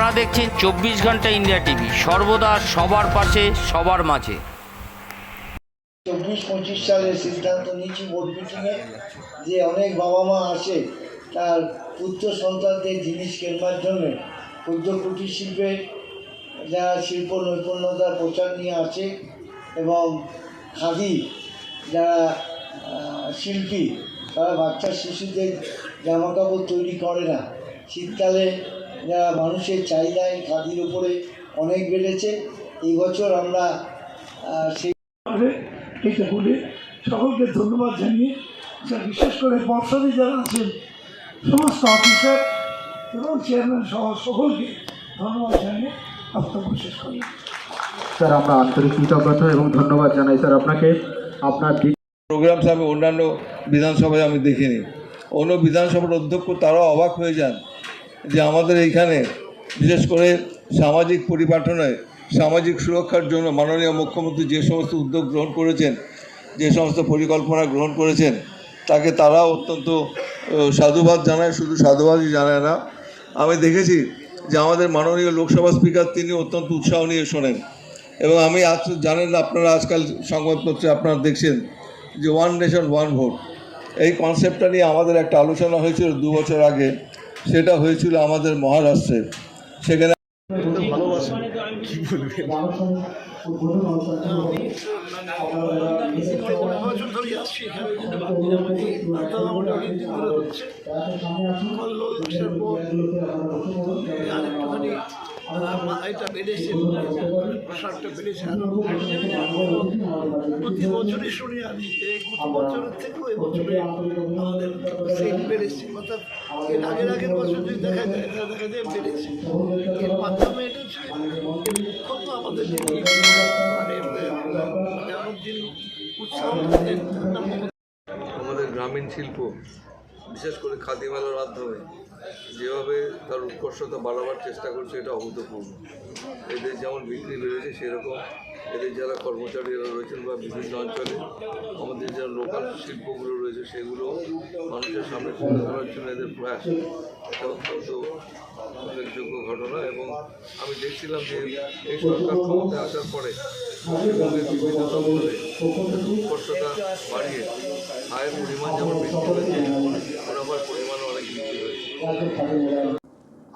আপনারা দেখছেন চব্বিশ ঘণ্টা ইন্ডিয়া টিভি। সর্বদা সবার পাশে, সবার মাঝে। চব্বিশ, পঁচিশ সালে সিদ্ধান্ত নিয়েছি বোর্ড মিটিংয়ে যে অনেক বাবা মা আসে, তার পুত্র সন্তানদের জিনিস কেনবার জন্য। ক্ষুদ্র কুটির শিল্পে যারা শিল্প নৈপুণ্যতার প্রচার নিয়ে আসে এবং খাদি যারা শিল্পী, তারা বাচ্চা শিশুদের জামা কাপড় তৈরি করে না। শীতকালে যারা মানুষের চাহিদা এই খাদির উপরে অনেক বেড়েছে। এই বছর আমরা সেই এটা বলে সকলকে ধন্যবাদ জানিয়ে স্যার বিশেষ করে পর্ষদে যারা আছেন সমস্ত অফিসার এবং চেয়ারম্যান সহ সকলকে ধন্যবাদ জানিয়ে বক্তব্য শেষ করি স্যার আমরা আন্তরিক কৃতজ্ঞতা এবং ধন্যবাদ জানাই। স্যার আপনাকে আপনার দিক প্রোগ্রামস আমি অন্যান্য বিধানসভায় আমি দেখিনি। অন্য বিধানসভার অধ্যক্ষ তারাও অবাক হয়ে যান। যে আমাদের এইখানে, বিশেষ করে সামাজিক পরিপাঠনায় সামাজিক সুরক্ষার জন্য মাননীয় মুখ্যমন্ত্রী যে সমস্ত উদ্যোগ গ্রহণ করেছেন, যে সমস্ত পরিকল্পনা গ্রহণ করেছেন, তাকে তারা অত্যন্ত সাধুবাদ জানায়, শুধু সাধুবাদই জানায় না। আমি দেখেছি যে আমাদের মাননীয় লোকসভা স্পিকার তিনি অত্যন্ত উৎসাহ নিয়ে শোনেন। এবং আমি আজ জানেন, আপনারা আজকাল সংবাদপত্রে আপনারা দেখছেন যে ওয়ান নেশন, ওয়ান ভোট। এই কনসেপ্টটা নিয়ে আমাদের একটা আলোচনা হয়েছিল দু বছর আগে। সেটা হয়েছিল আমাদের মহারাষ্ট্রের। সেখানে আরেকটুখানি এটা বেড়েছে বেড়েছে প্রতি বছরই শুনি আমি গত বছরের থেকেও আমাদের বেড়েছে অর্থাৎ এর আগের আগের দেখা যায় দেখা এটা আমাদের মানে উৎসাহ আমাদের গ্রামীণ শিল্প। বিশেষ করে খাদি মেলার মাধ্যমে যেভাবে তার উৎকর্ষতা বাড়াবার চেষ্টা করছে, এটা অভূতপূর্ণ এদের যেমন বিক্রি বেড়েছে, সেরকম এদের যারা কর্মচারীরা রয়েছেন বা বিভিন্ন অঞ্চলে আমাদের যে লোকাল শিল্পগুলো রয়েছে সেগুলো মানুষের সামনে তুলে ধরার জন্য এদের প্রয়াস। এটা অত্যন্ত উল্লেখযোগ্য ঘটনা এবং আমি দেখছিলাম যে এই সরকার ক্ষমতায় আসার পরে পশ্চিমবঙ্গের বাড়িয়ে আয়ের পরিমাণ যেমন বৃদ্ধি হয়েছে মুনাফার পরিমাণ অনেক বৃদ্ধি হয়েছে